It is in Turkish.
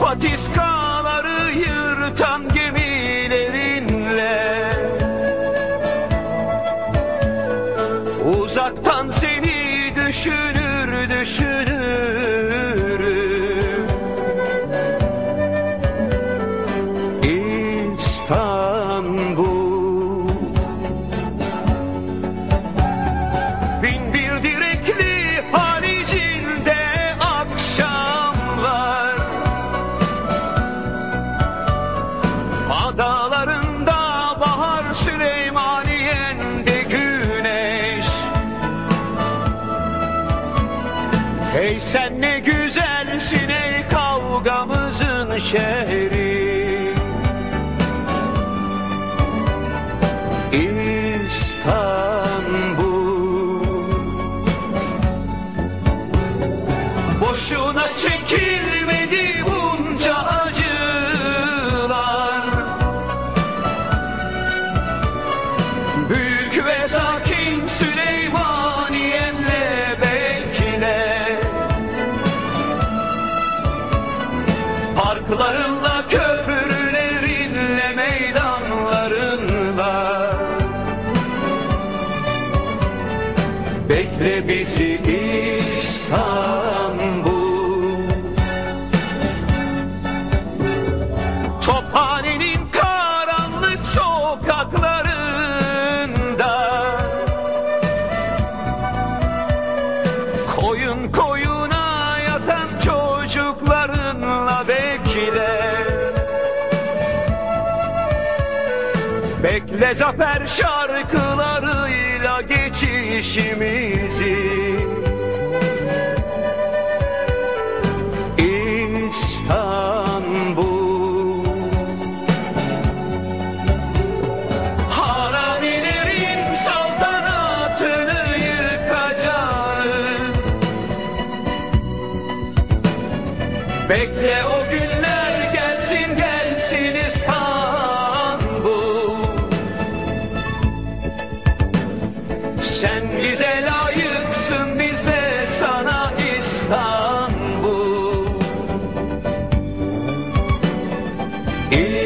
patiskaları yırtan gemilerinle. Uzaktan seni düşünür düşünür. Hey sen ne güzelsin ey kavgamızın şehri. İstanbul. Boşuna çekilmedi bunca acılar. Büyük ve sakin Parklarınla köprülerinle meydanlarınla Bekle bizi İstanbul Bekle zafer şarkılarıyla geçişimizi. İstanbul. Haramilerin saltanatını yıkacağız. Bekle o Bize layıksın biz de sana İstanbul. İl